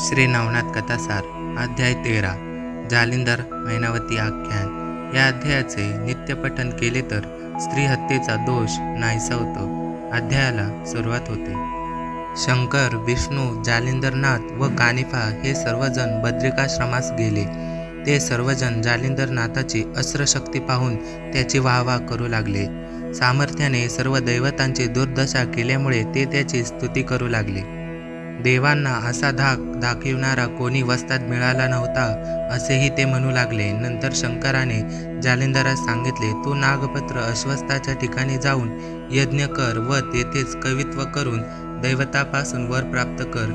श्री नवनाथ कथासार अध्याय तेरा जालिंदर मैनावती आख्यान. या अध्यायाचे नित्यपठन केले तर स्त्री हत्येचा दोष नाहीसा होतो. अध्यायाला सुरुवात होते. शंकर विष्णू जालिंदरनाथ व कानिफा हे सर्वजण बद्रिकाश्रमास गेले. ते सर्वजण जालिंदरनाथाची अस्त्रशक्ती पाहून त्याची वाहवा करू लागले. सामर्थ्याने सर्व दैवतांची दुर्दशा केल्यामुळे ते त्याची स्तुती करू लागले. देवांना असा धाक दाखविणारा कोणी वस्तात मिळाला नव्हता असेही ते म्हणू लागले. नंतर शंकराने जालिंदरास सांगितले तू नागपत्र अश्वस्थाच्या ठिकाणी जाऊन यज्ञ कर व तेथेच कवित्व करून दैवतापासून वर प्राप्त कर.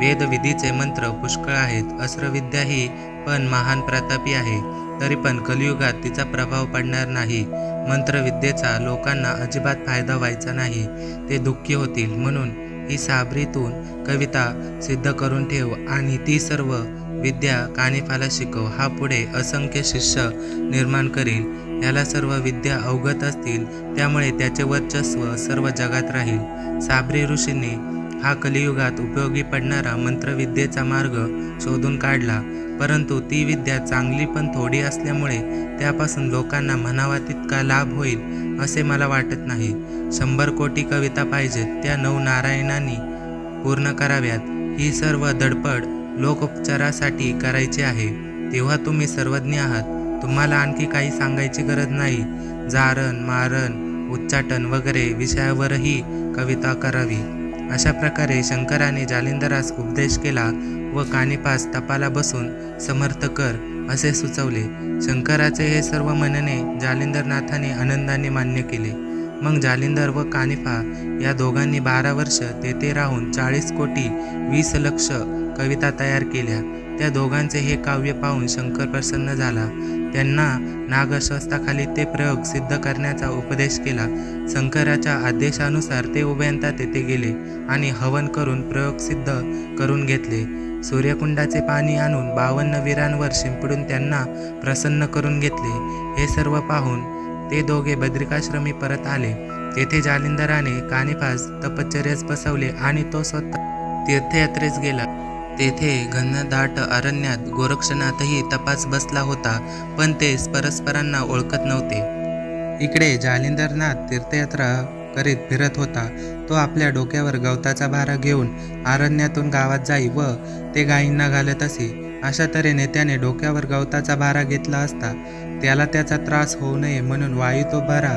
वेदविधीचे मंत्र पुष्कळ आहेत अस्त्रविद्या ही पण महान प्रतापी आहे तरी पण कलियुगात तिचा प्रभाव पडणार नाही. मंत्रविद्येचा लोकांना अजिबात फायदा व्हायचा नाही ते दुःखी होतील. म्हणून ही साबरीतून कविता सिद्ध करून ठेव आणि ती सर्व विद्या कानिफाला शिकव. हा पुढे असंख्य शिष्य निर्माण करील याला सर्व विद्या अवगत असतील त्यामुळे त्याचे वर्चस्व सर्व जगात राहील. साबरी ऋषींनी हा कलियुगात उपयोगी पडणारा मंत्रविद्येचा मार्ग शोधून काढला. परंतु ती विद्या चांगली पण थोडी असल्यामुळे त्यापासून लोकांना म्हणावा तितका लाभ होईल असे मला वाटत नाही. शंभर कोटी कविता पाहिजेत त्या नऊ नारायणांनी पूर्ण कराव्यात. ही सर्व धडपड लोकोपचारासाठी करायची आहे. तेव्हा तुम्ही सर्वज्ञ आहात. तुम्हाला आणखी काही सांगायची गरज नाही. जारण मारण उच्चाटन वगैरे विषयावरही कविता करावी. अशा प्रकारे शंकराने जालिंदरास उपदेश केला व कानिपास तपाला बसून समर्थ कर असे सुचवले. शंकराचे हे सर्व म्हणणे जालिंदरनाथाने आनंदाने मान्य केले. मग जालिंदर व कानिफा या दोघांनी बारा वर्ष तेथे राहून चाळीस कोटी वीस लक्ष कविता तयार केल्या. त्या दोघांचे हे काव्य पाहून शंकर प्रसन्न झाला. त्यांना नागश्वस्ताखाली ते प्रयोग सिद्ध करण्याचा उपदेश केला. शंकराच्या आदेशानुसार ते उभयंता तेथे गेले आणि हवन करून प्रयोग सिद्ध करून घेतले. सूर्यकुंडाचे पाणी आणून बावन्न वीरांवर शिंपडून त्यांना प्रसन्न करून घेतले. हे सर्व पाहून ते दोघे बद्रिकाश्रमी परत आले. तेथे जालिंदराने कानिफास तपश्चर्यास बसवले आणि तो स्वतः तीर्थयात्रेस गेला. तेथे घनदाट अरण्यात गोरक्षनाथही तपास बसला होता पण ते परस्परांना ओळखत नव्हते. इकडे जालिंदरनाथ तीर्थयात्रा करीत फिरत होता. तो आपल्या डोक्यावर गवताचा भारा घेऊन अरण्यातून गावात जाई व ते गायींना घालत असे. अशा तऱ्हेने त्याने डोक्यावर गवताचा भारा घेतला असता त्याला त्याचा त्रास होऊ नये म्हणून वायू तो भारा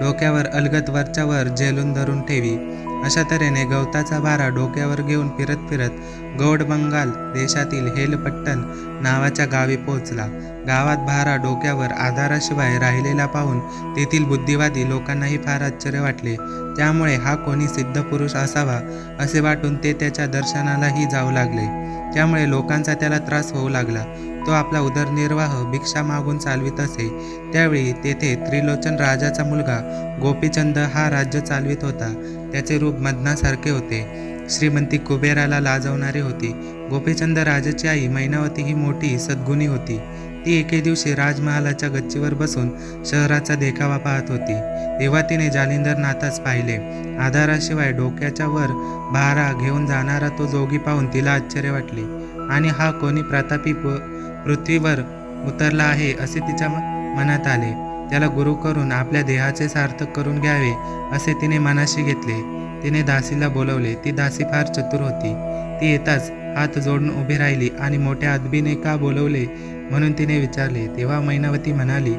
डोक्यावर अलगत वरच्यावर झेलून धरून ठेवी. अशा तऱ्हेने गवताचा भारा डोक्यावर घेऊन फिरत फिरत गौड बंगाल देशातील हेलपट्टण नावाच्या गावी पोहोचला. गावात भारा डोक्यावर आधाराशिवाय राहिलेला पाहून तेथील बुद्धिवादी लोकांनाही फार आश्चर्य वाटले. त्यामुळे हा कोणी सिद्ध पुरुष असावा असे वाटून ते त्याच्या दर्शनालाही जाऊ लागले. त्यामुळे लोकांचा त्याला त्रास होऊ लागला. तो आपला उदरनिर्वाह भिक्षा मागून चालवित असे. त्यावेळी तेथे त्रिलोचन राजाचा मुलगा गोपीचंद हा राज्य चालवित होता. त्याचे रूप मदनासारखे होते. श्रीमंती कुबेराला लाजवणारी होती. गोपीचंद राजाची आई मैनावती ही मोठी सद्गुणी होती. ती एके दिवशी राजमहालाच्या गच्चीवर बसून शहराचा देखावा पाहत होती. तेव्हा तिने जालिंदर नाथास पाहिले. आधाराशिवाय डोक्याच्या वर भारा घेऊन जाणारा तो जोगी पाहून तिला आश्चर्य वाटले. आणि हा कोणी प्रतापी प- पृथ्वीवर उतरला आहे? असे तिच्या म- मनात आले. त्याला गुरु करून आपल्या देहाचे सार्थक करून घ्यावे असे तिने मनाशी घेतले. तिने दासीला बोलवले ती दासी फार चतुर होती. ती येताच हात जोडून उभी राहिली आणि मोठ्या अदबीने का बोलवले म्हणून तिने विचारले. तेव्हा मैनावती म्हणाली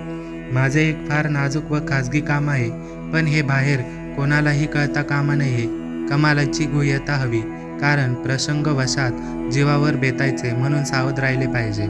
माझे एक फार नाजूक व खाजगी काम आहे पण हे बाहेर कोणालाही कळता कामा नये. कमालाची गुह्यता हवी कारण प्रसंगवशात जीवावर बेतायचे म्हणून सावध राहिले पाहिजे.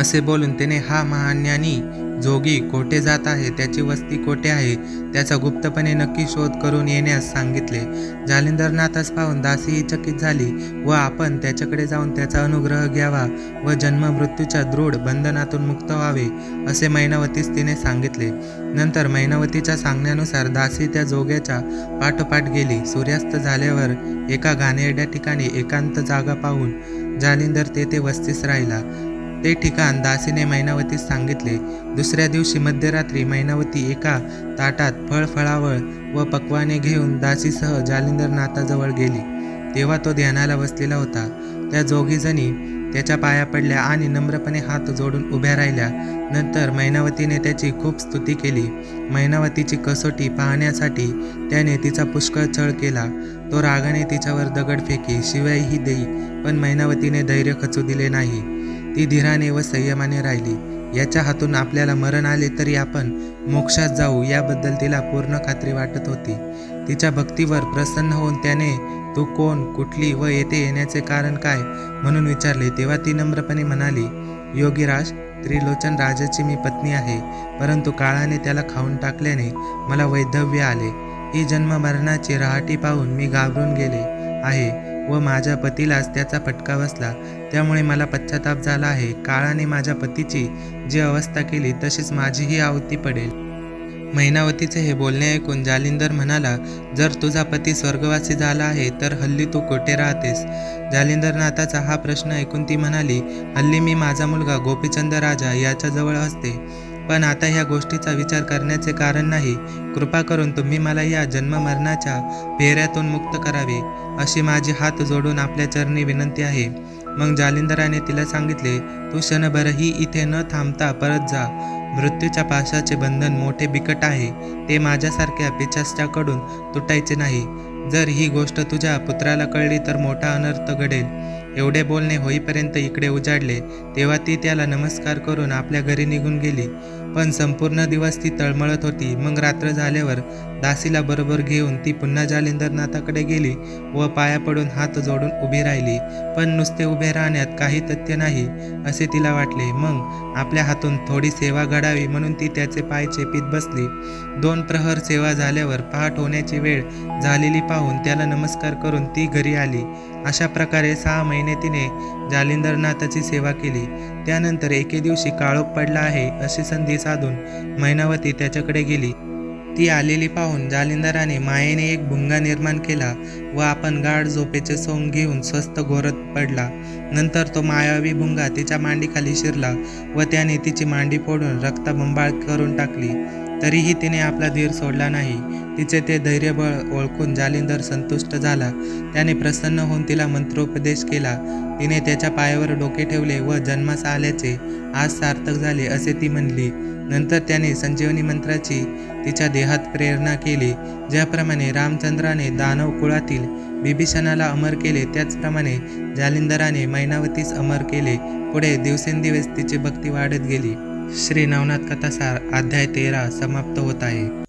असे बोलून तिने हा महान्यानी जोगी कोठे जात आहे त्याची वस्ती कोठे आहे त्याचा गुप्तपणे नक्की शोध करून येण्यास सांगितले. जालिंदरनाथास पाहून दासीही चकित झाली व आपण त्याच्याकडे जाऊन त्याचा अनुग्रह घ्यावा व जन्म मृत्यूच्या दृढ बंधनातून मुक्त व्हावे असे मैनावतीस तिने सांगितले. नंतर मैनावतीच्या सांगण्यानुसार दासी त्या जोग्याच्या पाठोपाठ गेली. सूर्यास्त झाल्यावर एका घाणेरड्या ठिकाणी एकांत जागा पाहून जालिंदर तेथे वस्तीस राहिला. ते ठिकाण दासीने मैनावतीस सांगितले. दुसऱ्या दिवशी मध्यरात्री मैनावती एका ताटात फळ फळावळ व पक्वाने घेऊन दासीसह जालिंदर नाथाजवळ गेली. तेव्हा तो ध्यानाला बसलेला होता. त्या जोगीजणी त्याच्या पाया पडल्या आणि नम्रपणे हात जोडून उभ्या राहिल्या. नंतर मैनावतीने त्याची खूप स्तुती केली. मैनावतीची कसोटी पाहण्यासाठी त्याने तिचा पुष्कळ छळ केला. तो रागाने तिच्यावर दगड फेकी शिवायही देई. पण मैनावतीने धैर्य खचू दिले नाही. ती धीराने व संयमाने राहिली. याच्या हातून आपल्याला मरण आले तरी आपण मोक्षात जाऊ याबद्दल तिला पूर्ण खात्री वाटत होती. तिच्या भक्तीवर प्रसन्न होऊन त्याने तू कोण कुठली व येथे येण्याचे कारण काय? म्हणून विचारले. तेव्हा ती नम्रपणे म्हणाली योगीराज त्रिलोचन राजाची मी पत्नी आहे. परंतु काळाने त्याला खाऊन टाकल्याने मला वैधव्य आले. ही जन्म मरणाची रहाटी पाहून मी घाबरून गेले आहे. व माझ्या पतीलाच त्याचा फटका बसला. त्यामुळे मला पश्चाताप झाला आहे. काळाने माझ्या पतीची जी अवस्था केली तशीच माझीही आवती पडेल. महिनावतीचे हे बोलणे ऐकून जालिंदर म्हणाला जर तुझा पती स्वर्गवासी झाला आहे तर हल्ली तू कोठे राहतेस? जालिंदरनाथाचा हा प्रश्न ऐकून ती म्हणाली हल्ली मी माझा मुलगा गोपीचंद राजा याच्याजवळ असते. पण आता ह्या गोष्टीचा विचार करण्याचे कारण नाही. कृपा करून तुम्ही मला या जन्ममरणाच्या फेऱ्यातून मुक्त करावे अशी माझी हात जोडून आपल्या चरणी विनंती आहे. मग जालिंदराने तिला सांगितले तू क्षणभरही इथे न थांबता परत जा. मृत्यूच्या पाशाचे बंधन मोठे बिकट आहे ते माझ्यासारख्या पिचाष्ट्याकडून तुटायचे नाही. जर ही गोष्ट तुझ्या पुत्राला कळली तर मोठा अनर्थ घडेल. एवढे बोलणे होईपर्यंत इकडे उजाडले तेव्हा ती त्याला नमस्कार करून आपल्या घरी निघून गेली. पण संपूर्ण दिवस ती तळमळत होती. मग रात्र झाल्यावर दासीला बरोबर घेऊन ती पुन्हा जालिंदरनाथाकडे गेली व पाया पडून हात जोडून उभी राहिली. पण नुसते उभे राहण्यात काही तथ्य नाही असे तिला वाटले. मग आपल्या हातून थोडी सेवा घडावी म्हणून ती त्याचे पाय चेपीत बसली. दोन प्रहर सेवा झाल्यावर पहाट होण्याची वेळ झालेली पाहून त्याला नमस्कार करून ती घरी आली. अशा प्रकारे सहा महिने तिने जालिंदरनाथाची सेवा केली. त्यानंतर एके दिवशी काळोख पडला आहे अशी संधी साधून मैनावती त्याच्याकडे गेली. ती आलेली पाहून जालिंदराने मायेने एक भुंगा निर्माण केला व आपण गाढ झोपेचे सोंग घेऊन स्वस्त घोरत पडला. नंतर तो मायावी भुंगा तिच्या मांडीखाली शिरला व त्याने तिची मांडी फोडून रक्तबंबाळ करून टाकली. तरीही तिने आपला धीर सोडला नाही. तिचे ते धैर्यबळ ओळखून जालिंदर संतुष्ट झाला. त्याने प्रसन्न होऊन तिला मंत्रोपदेश केला. तिने त्याच्या पायावर डोके ठेवले व जन्मास आल्याचे आज सार्थक झाले असे ती म्हणली. नंतर त्याने संजीवनी मंत्राची तिच्या देहात प्रेरणा केली ज्याप्रमाणे रामचंद्राने दानव कुळातील बिभीषणाला अमर केले त्याचप्रमाणे जालिंदराने मैनावतीस अमर केले पुढे दिवसेंदिवस तिची भक्ती वाढत गेली. श्री नवनाथ कथासार अध्याय तेरा समाप्त होत आहे.